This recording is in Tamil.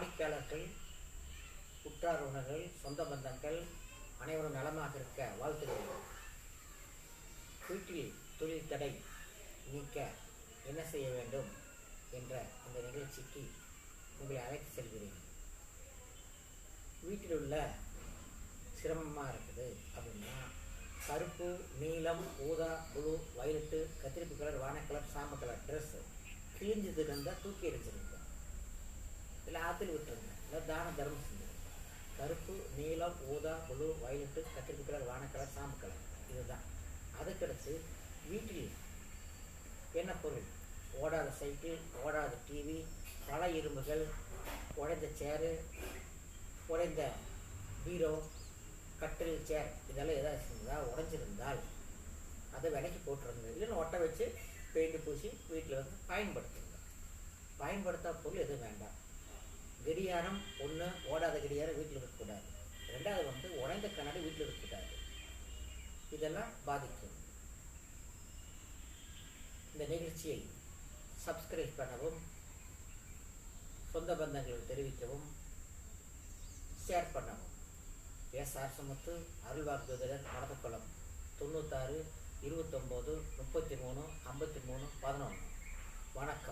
வாடிக்கையாளர்கள் உற்றார் உணர்கள் சொந்த பந்தங்கள் அனைவரும் நலமாக இருக்க வாழ்த்துகிறேன். வீட்டில் தொழில் தடை நீக்க என்ன செய்ய வேண்டும் என்ற இந்த நிகழ்ச்சிக்கு உங்களை அழைத்து செல்கிறேன். வீட்டில் உள்ள சிரமமாக இருக்குது அப்படின்னா கருப்பு நீலம் ஊதா புழு வயலட்டு கத்திரிப்பு கலர் வான கலர் சாம்பு கலர் ட்ரெஸ்ஸு கிழிஞ்சது இருந்தால் தூக்கி எரிஞ்சிருங்க இல்லை விட்டுருங்க இல்லை தான தர்மம் செஞ்சுருங்க கருப்பு நீலம் ஊதா புழு வயலட்டு கத்திரிப்பு கலர் வானக்கலர் சாம்பு கலர் இதுதான் அதுக்கடுத்து வீட்டில் என்ன பொருள் ஓடாத சைக்கிள் ஓடாத டிவி பல இரும்புகள் உடைந்த சேரு உடைந்த பீரோ கட்டில் சேர் இதெல்லாம் ஏதாவது இருந்தால் உடஞ்சிருந்தால் அதை விலைக்கு போட்டுருங்க இல்லைன்னு ஒட்டை வச்சு பெயிண்ட் பூசி வீட்டில் வந்து பயன்படுத்துங்க பயன்படுத்தாத பொருள் எதுவும் வேண்டாம் கடியாரம் ஒன்று ஓடாத கடியாரம் வீட்டில் இருக்கக்கூடாது. ரெண்டாவது வந்து உடைந்த கண்ணாடி வீட்டில் இருக்கக்கூடாது. இதெல்லாம் பாதிக்கும். இந்த நிகழ்ச்சியை சப்ஸ்கிரைப் பண்ணவும் சொந்த பந்தங்களுக்கு தெரிவிக்கவும் ஷேர் பண்ணவும். எஸ் ஆர் அரசமுத்து அருள்வாக்குதலர் மடத்துக்குளம் தொண்ணூத்தாறு இருபத்தொம்போது முப்பத்தி மூணு ஐம்பத்தி மூணு பதினொன்று. வணக்கம்.